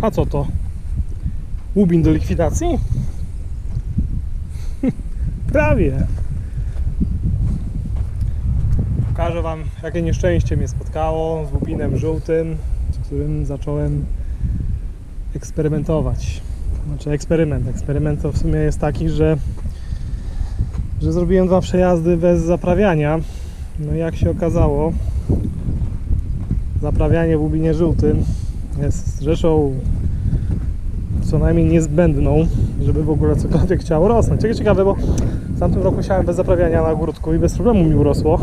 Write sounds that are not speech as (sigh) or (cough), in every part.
A co to? Łubin do likwidacji? (laughs) Prawie. Pokażę Wam, jakie nieszczęście mnie spotkało z łubinem żółtym, z którym zacząłem eksperymentować. Znaczy eksperyment. Eksperyment to w sumie jest taki, że, że zrobiłem dwa przejazdy bez zaprawiania. No i jak się okazało, zaprawianie w łubinie żółtym jest rzeczą co najmniej niezbędną, żeby w ogóle cokolwiek chciało rosnąć. Ciekawe, ciekawe, bo w tamtym roku siałem bez zaprawiania na ogródku i bez problemu mi urosło.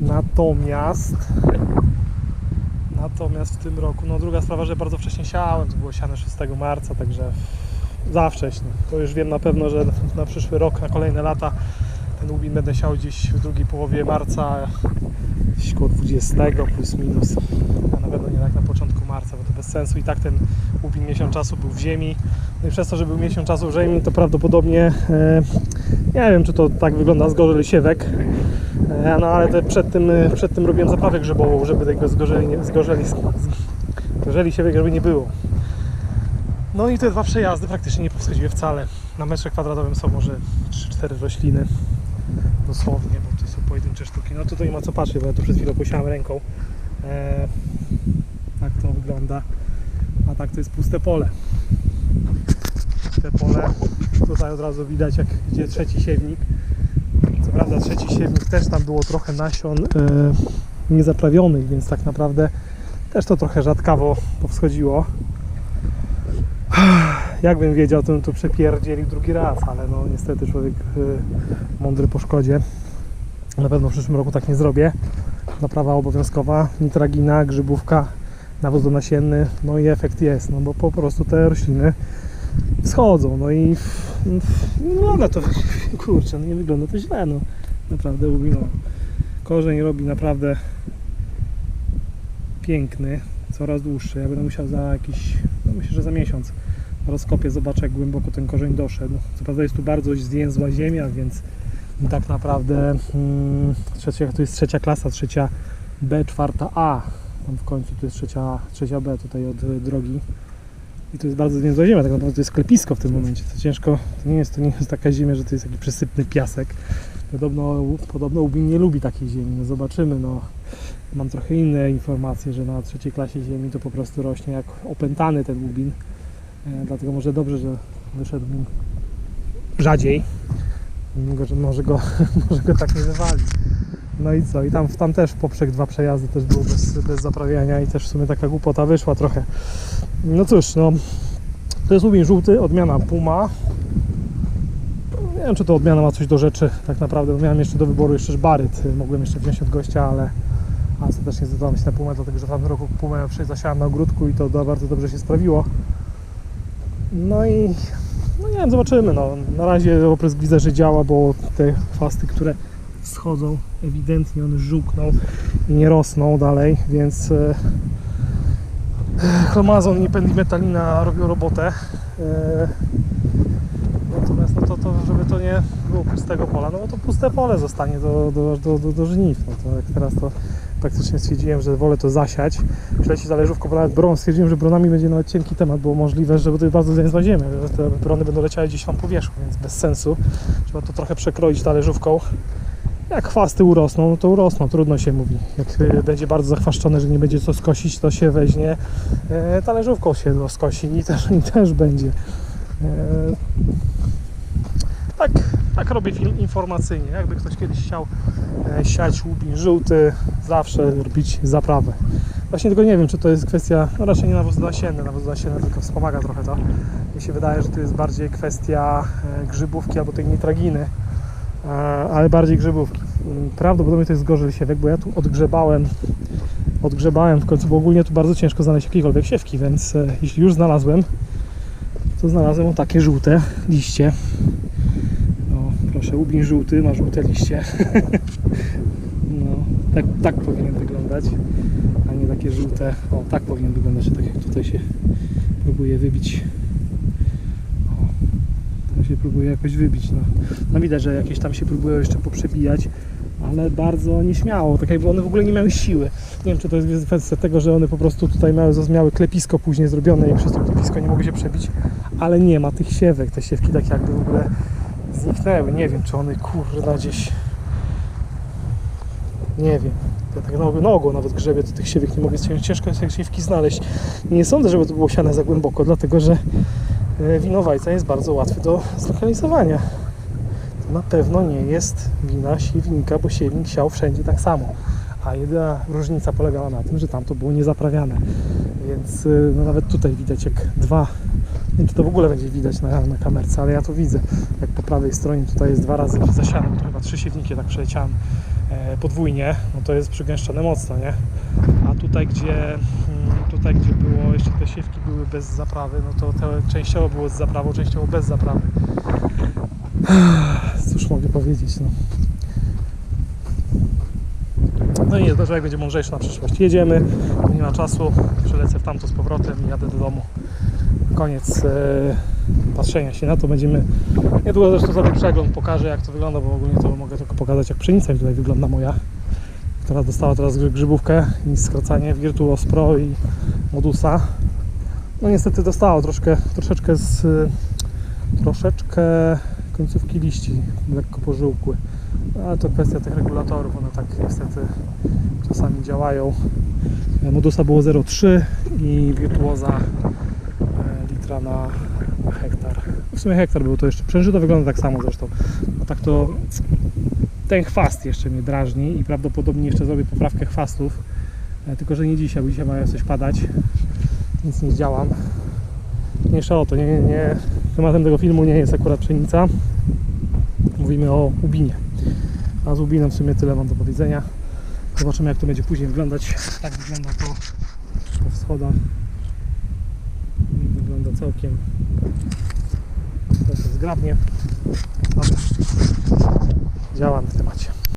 Natomiast natomiast w tym roku, no druga sprawa, że bardzo wcześnie siałem, to było siane 6 marca, także za wcześnie. To już wiem na pewno, że na przyszły rok, na kolejne lata ten łubin będę siał gdzieś w drugiej połowie marca, gdzieś koło 20 plus minus. A na pewno nie tak na początku marca, bo to bez sensu. I tak ten łubin miesiąc czasu był w ziemi. No i przez to, że był miesiąc czasu w ziemi, to prawdopodobnie e, nie wiem, czy to tak wygląda zgorzel siewek. E, no ale te przed, tym, e, przed tym robiłem zaprawę grzybową, żeby tego zgorzeli, zgorzeli, zgorzeli siewek, żeby nie było. No i te dwa przejazdy praktycznie nie powschodziły wcale. Na metrze kwadratowym są może 3-4 rośliny. Dosłownie, bo to są pojedyncze sztuki. No tutaj ma co patrzeć, bo ja tu przed chwilą posiałem ręką. Eee, tak to wygląda. A tak to jest puste pole. Puste pole. Tutaj od razu widać jak idzie trzeci siewnik. Co prawda trzeci siewnik też tam było trochę nasion e, niezaprawionych, więc tak naprawdę też to trochę rzadkawo powschodziło. (sighs) Jakbym wiedział, to bym tu przepierdzielił drugi raz, ale no niestety człowiek y, mądry po szkodzie. Na pewno w przyszłym roku tak nie zrobię. Naprawa obowiązkowa, nitragina, grzybówka, nawóz donasienny, no i efekt jest, no bo po prostu te rośliny wschodzą, no i nie wygląda to, (laughs) kurczę, no nie wygląda to źle, no naprawdę lubi, no. Korzeń robi naprawdę piękny, coraz dłuższy. Ja będę musiał za jakiś, no myślę, że za miesiąc rozkopię, zobaczę jak głęboko ten korzeń doszedł. Co prawda jest tu bardzo zwięzła ziemia, więc tak naprawdę mm, trzecia, to jest trzecia klasa, trzecia B, czwarta A. Tam w końcu to jest trzecia, trzecia B tutaj od y, drogi. I to jest bardzo zwięzła ziemia, tak naprawdę to jest klepisko w tym momencie. To ciężko, to nie jest, to nie jest taka ziemia, że to jest taki przesypny piasek. Podobno, podobno Łubin nie lubi takiej ziemi. No zobaczymy, no. Mam trochę inne informacje, że na trzeciej klasie ziemi to po prostu rośnie jak opętany ten Łubin. E, dlatego może dobrze, że wyszedł mi rzadziej. Mimo, że może go, (laughs) może go tak nie wywali. No i co? I tam, tam też poprzek dwa przejazdy też było bez, bez zaprawiania i też w sumie taka głupota wyszła trochę. No cóż, no to jest Łubin żółty, odmiana Puma. Nie wiem, czy to odmiana ma coś do rzeczy tak naprawdę. bo Miałem jeszcze do wyboru jeszcze Baryt. Mogłem jeszcze wziąć od gościa, ale a serdecznie zdecydowałem się na Pumę, dlatego że w tamtym roku Pumę zasiałem na ogródku i to bardzo dobrze się sprawiło. No i no nie wiem, zobaczymy. No. Na razie oprysk widzę, że działa, bo te chwasty, które wschodzą, ewidentnie one żółkną i nie rosną dalej, więc e, chromazon i pendimetalina robią robotę. E, natomiast no to, to, żeby to nie było pustego pola, no bo to puste pole zostanie do, do, do, do, do żniw. No to jak teraz to praktycznie stwierdziłem, że wolę to zasiać. Przyleci zależówką, bo nawet bron, stwierdziłem, że bronami będzie nawet cienki temat, było możliwe, że bo to bardzo zwięzła ziemia, że te brony będą leciały gdzieś tam po wierzchu, więc bez sensu. Trzeba to trochę przekroić talerzówką. Jak chwasty urosną, no to urosną, trudno się mówi. Jak y, będzie bardzo zachwaszczone, że nie będzie co skosić, to się weźmie e, talerzówką się go skosi i też, i też będzie. E, tak, tak robię film informacyjnie. Jakby ktoś kiedyś chciał e, siać łubin żółty, zawsze robić zaprawę. Właśnie tylko nie wiem, czy to jest kwestia, no raczej nie nawóz nasienny, nawóz nasienny tylko wspomaga trochę to. Mi się wydaje, że to jest bardziej kwestia e, grzybówki albo tej nitraginy, e, ale bardziej grzybówki. Mm, Prawdopodobnie to jest gorzel siewek, bo ja tu odgrzebałem, odgrzebałem w końcu, bo ogólnie tu bardzo ciężko znaleźć jakiekolwiek siewki, więc jeśli już znalazłem, to znalazłem takie żółte liście. Proszę, łubin żółty, ma żółte liście. (laughs) No, tak, tak powinien wyglądać, a nie takie żółte. O, tak powinien wyglądać, tak jak tutaj się próbuje wybić. O, to się próbuje jakoś wybić. No. no widać, że jakieś tam się próbują jeszcze poprzebijać, ale bardzo nieśmiało, tak jakby one w ogóle nie miały siły. Nie wiem, czy to jest kwestia tego, że one po prostu tutaj miały, miały klepisko później zrobione i przez to klepisko nie mogły się przebić, ale nie ma tych siewek. Te siewki tak jakby w ogóle zniknęły. Nie wiem, czy one kurna gdzieś. Nie wiem. Ja tak nogą, nogą nawet grzebie, to tych siewek nie mogę cię- Ciężko jest jak siewki znaleźć. Nie sądzę, żeby to było siane za głęboko, dlatego że e, winowajca jest bardzo łatwy do zlokalizowania. To na pewno nie jest wina siewnika, bo siewnik siał wszędzie tak samo. A jedyna różnica polegała na tym, że tam to było niezaprawiane. Więc y, no nawet tutaj widać jak dwa, nie czy to w ogóle będzie widać na, na kamerce, ale ja to widzę. Jak po prawej stronie tutaj jest dwa razy zasiane, to chyba trzy siewniki tak przeleciałem e, podwójnie, no to jest przygęszczone mocno, nie? A tutaj gdzie, mm, tutaj gdzie było, jeszcze te siewki były bez zaprawy, no to te częściowo było z zaprawą, częściowo bez zaprawy. Cóż mogę powiedzieć, no. No i to, że jak będzie mądrzejszy na przyszłość. Jedziemy, nie ma czasu, przelecę w tamto z powrotem i jadę do domu. Koniec e, patrzenia się na to. Będziemy niedługo zresztą sobie przegląd pokażę jak to wygląda, bo ogólnie to mogę tylko pokazać jak pszenica tutaj wygląda moja, która dostała teraz grzy- grzybówkę i skracanie Virtuos Pro i Modusa. No niestety dostało troszkę, troszeczkę z e, troszeczkę końcówki liści lekko pożółkły. Ale to kwestia tych regulatorów, one tak niestety czasami działają. Modusa było 0,3 i Virtuosa e, na, hektar. W sumie hektar był to jeszcze. Przężyto wygląda tak samo zresztą. A tak to ten chwast jeszcze mnie drażni i prawdopodobnie jeszcze zrobię poprawkę chwastów. E, Tylko, że nie dzisiaj, bo dzisiaj ma coś padać. Nic nie działam. Mniejsza o to, nie, nie. Tematem tego filmu nie jest akurat pszenica. Mówimy o ubinie. A z Ubinem w sumie tyle mam do powiedzenia. Zobaczymy jak to będzie później wyglądać. Tak wygląda to po wschodach. Wygląda całkiem zgrabnie. Dobra. Działamy w temacie.